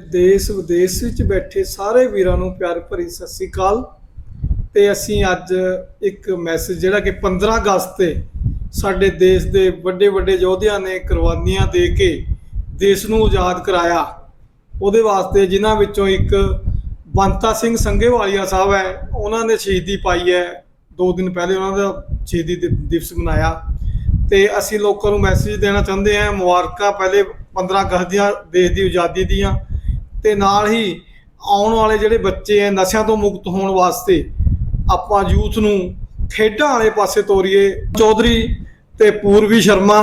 ਦੇਸ਼ ਵਿਦੇਸ਼ ਵਿੱਚ ਬੈਠੇ ਸਾਰੇ ਵੀਰਾਂ ਨੂੰ ਪਿਆਰ ਭਰੀ ਸਤਿ ਸ੍ਰੀ ਅਕਾਲ। ਤੇ ਅਸੀਂ ਅੱਜ ਇੱਕ ਮੈਸੇਜ ਜਿਹੜਾ ਕਿ 15 ਅਗਸਤ ਤੇ ਸਾਡੇ ਦੇਸ਼ ਦੇ ਵੱਡੇ ਵੱਡੇ ਯੋਧਿਆਂ ਨੇ ਕੁਰਬਾਨੀਆਂ ਦੇ ਕੇ ਦੇਸ਼ ਨੂੰ ਆਜ਼ਾਦ ਕਰਾਇਆ। ਉਹਦੇ ਵਾਸਤੇ ਜਿਨ੍ਹਾਂ ਵਿੱਚੋਂ ਇੱਕ ਬੰਤਾ ਸਿੰਘ ਸੰਘੇਵਾਲੀਆ ਸਾਹਿਬ ਹੈ, ਉਹਨਾਂ ਨੇ ਸ਼ਹੀਦੀ ਪਾਈ ਹੈ। ਦੋ ਦਿਨ ਪਹਿਲੇ ਉਹਨਾਂ ਦਾ ਸ਼ਹੀਦੀ ਦਿਵਸ ਮਨਾਇਆ। ਤੇ ਅਸੀਂ ਲੋਕਾਂ ਨੂੰ ਮੈਸੇਜ ਦੇਣਾ ਚਾਹੁੰਦੇ ਹਾਂ, ਮੁਬਾਰਕਾਂ ਪਹਿਲੇ 15 ਅਗਸਤ ਦੀਆਂ, ਦੇਸ਼ ਦੀ ਆਜ਼ਾਦੀ ਦੀਆਂ। ਤੇ ਨਾਲ ਹੀ ਆਉਣ ਵਾਲੇ ਜਿਹੜੇ ਬੱਚੇ ਐ, ਨਸ਼ਿਆਂ ਤੋਂ ਮੁਕਤ ਹੋਣ ਵਾਸਤੇ ਆਪਾਂ ਯੂਥ ਨੂੰ ਖੇਡਾਂ ਵਾਲੇ ਪਾਸੇ ਤੋਰੀਏ। ਚੌਧਰੀ ਤੇ ਪੂਰਵੀ ਸ਼ਰਮਾ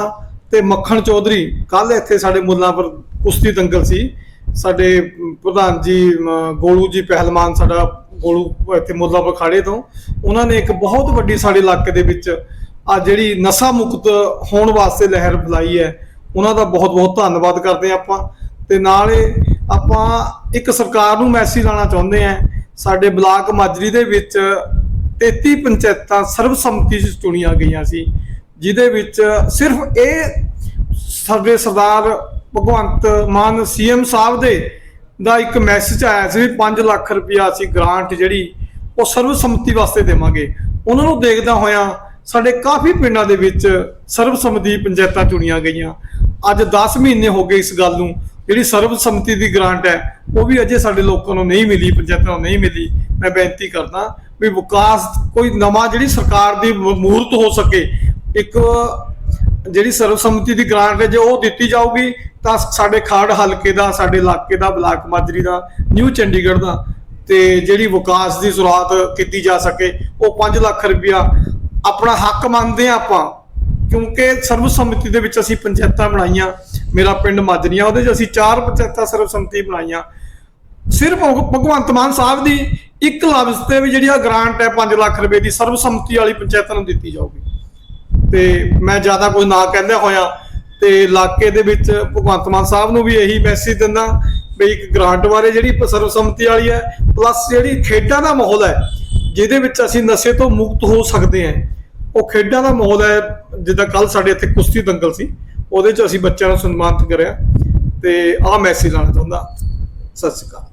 ਤੇ ਮੱਖਣ ਚੌਧਰੀ ਕੱਲ ਇੱਥੇ ਸਾਡੇ ਮੁੱਲਾਂਪੁਰ ਕੁਸ਼ਤੀ ਦੰਗਲ ਸੀ। ਸਾਡੇ ਪ੍ਰਧਾਨ ਜੀ ਗੋਲੂ ਜੀ ਪਹਿਲਵਾਨ ਸਾਡਾ ਗੋਲੂ ਇੱਥੇ ਮੁੱਲਾਂਪੁਰ ਖਾੜੇ ਤੋਂ। ਉਹਨਾਂ ਨੇ ਇੱਕ ਬਹੁਤ ਵੱਡੀ ਸਾਡੇ ਇਲਾਕੇ ਦੇ ਵਿੱਚ ਆ ਜਿਹੜੀ ਨਸ਼ਾ ਮੁਕਤ ਹੋਣ ਵਾਸਤੇ ਲਹਿਰ ਫੈਲਾਈ ਹੈ ਉਹਨਾਂ ਦਾ ਬਹੁਤ ਬਹੁਤ ਧੰਨਵਾਦ ਕਰਦੇ ਹਾਂ ਆਪਾਂ। ਤੇ ਨਾਲੇ ਆਪਾਂ ਇੱਕ ਸਰਕਾਰ ਨੂੰ ਮੈਸੇਜ ਲਾਣਾ ਚਾਹੁੰਦੇ ਹਾਂ। ਸਾਡੇ ਬਲਾਕ ਮਾਜਰੀ ਦੇ ਵਿੱਚ 33 ਪੰਚਾਇਤਾਂ ਸਰਬਸੰਮਤੀ 'ਚ ਚੁਣੀਆਂ ਗਈਆਂ ਸੀ, ਜਿਹਦੇ ਵਿੱਚ ਸਿਰਫ ਇਹ ਸਾਡੇ ਸਰਦਾਰ ਭਗਵੰਤ ਮਾਨ ਸੀਐਮ ਸਾਹਿਬ ਦੇ ਦਾ ਇੱਕ ਮੈਸੇਜ ਆਇਆ ਸੀ ਵੀ 5 ਲੱਖ ਰੁਪਇਆ ਅਸੀਂ ਗ੍ਰਾਂਟ ਜਿਹੜੀ ਉਹ ਸਰਬਸੰਮਤੀ ਵਾਸਤੇ ਦੇਵਾਂਗੇ। ਉਹਨਾਂ ਨੂੰ ਦੇਖਦਾ ਹੋਇਆ ਸਾਡੇ ਕਾਫੀ ਪਿੰਡਾਂ ਦੇ ਵਿੱਚ ਸਰਬਸੰਮਤੀ ਪੰਚਾਇਤਾਂ ਚੁਣੀਆਂ ਗਈਆਂ। ਅੱਜ 10 ਮਹੀਨੇ ਹੋ ਗਏ ਇਸ ਗੱਲ ਨੂੰ। ਜਿਹੜੀ ਸਰਬਸੰਮਤੀ ਦੀ ਗ੍ਰਾਂਟ ਹੈ, ਉਹ ਵੀ ਅਜੇ ਸਾਡੇ ਲੋਕਾਂ ਨੂੰ ਨਹੀਂ ਮਿਲੀ, ਪੰਚਾਇਤਾਂ ਨੂੰ ਨਹੀਂ ਮਿਲੀ। ਮੈਂ ਬੇਨਤੀ ਕਰਦਾ ਵੀ ਵਿਕਾਸ, ਕੋਈ ਨਵਾਂ ਜਿਹੜੀ ਸਰਕਾਰ ਦੀ ਮੂਰਤ ਹੋ ਸਕੇ, ਇੱਕ ਜਿਹੜੀ ਸਰਬਸੰਮਤੀ ਦੀ ਗ੍ਰਾਂਟ ਹੈ, ਜੇ ਉਹ ਦਿੱਤੀ ਜਾਊਗੀ, ਤਾਂ ਸਾਡੇ ਖਾੜ ਹਲਕੇ ਦਾ, ਸਾਡੇ ਇਲਾਕੇ ਦਾ, ਬਲਾਕ ਮਾਜਰੀ ਦਾ, ਨਿਊ ਚੰਡੀਗੜ੍ਹ ਦਾ, ਤੇ ਜਿਹੜੀ ਵਿਕਾਸ ਦੀ ਸ਼ੁਰੂਆਤ ਕੀਤੀ ਜਾ ਸਕੇ, ਉਹ 5 ਲੱਖ ਰੁਪਇਆ ਆਪਣਾ ਹੱਕ ਮੰਨਦੇ ਆ ਆਪਾਂ, ਕਿਉਂਕਿ ਸਰਬਸੰਮਤੀ ਦੇ ਵਿੱਚ ਅਸੀਂ ਪੰਚਾਇਤਾਂ ਬਣਾਈਆਂ ਮੇਰਾ ਪਿੰਡ ਮਾਜਰੀਆਂ ਉਹਦੇ 'ਚ ਅਸੀਂ ਚਾਰ ਪੰਚਾਇਤਾਂ ਸਰਬਸੰਮਤੀ ਬਣਾਈਆਂ। ਸਿਰਫ ਭਗਵੰਤ ਮਾਨ ਸਾਹਿਬ ਦੀ ਇੱਕ ਲਫ਼ਜ਼ ਤੇ ਵੀ ਜਿਹੜੀ ਆ ਗ੍ਰਾਂਟ ਹੈ 5 ਲੱਖ ਰੁਪਏ ਦੀ, ਸਰਬਸੰਮਤੀ ਵਾਲੀ ਪੰਚਾਇਤਾਂ ਨੂੰ ਦਿੱਤੀ ਜਾਊਗੀ। ਤੇ ਮੈਂ ਜ਼ਿਆਦਾ ਕੁਝ ਨਾ ਕਹਿੰਦੇ ਹੋਇਆ ਤੇ ਇਲਾਕੇ ਦੇ ਵਿੱਚ ਭਗਵੰਤ ਮਾਨ ਸਾਹਿਬ ਨੂੰ ਵੀ ਇਹੀ ਮੈਸੇਜ ਦਿੰਦਾ ਵੀ ਇੱਕ ਗ੍ਰਾਂਟ ਬਾਰੇ ਜਿਹੜੀ ਸਰਬਸੰਮਤੀ ਵਾਲੀ ਹੈ ਪਲੱਸ ਜਿਹੜੀ ਖੇਡਾਂ ਦਾ ਮਾਹੌਲ ਹੈ, ਜਿਹਦੇ ਵਿੱਚ ਅਸੀਂ ਨਸ਼ੇ ਤੋਂ ਮੁਕਤ ਹੋ ਸਕਦੇ ਹਾਂ। ਉਹ ਖੇਡਾਂ ਦਾ ਮਾਹੌਲ ਹੈ, ਜਿੱਦਾਂ ਕੱਲ ਸਾਡੇ ਇੱਥੇ ਕੁਸ਼ਤੀ ਦੰਗਲ ਸੀ। ਉਹਦੇ 'ਚ ਅਸੀਂ ਬੱਚਿਆਂ ਨੂੰ ਸਨਮਾਨਿਤ ਕਰਿਆ ਤੇ ਆਹ ਮੈਸੇਜ ਲਾਣਾ ਚਾਹੁੰਦਾ। ਸਤਿ ਸ਼੍ਰੀ ਅਕਾਲ।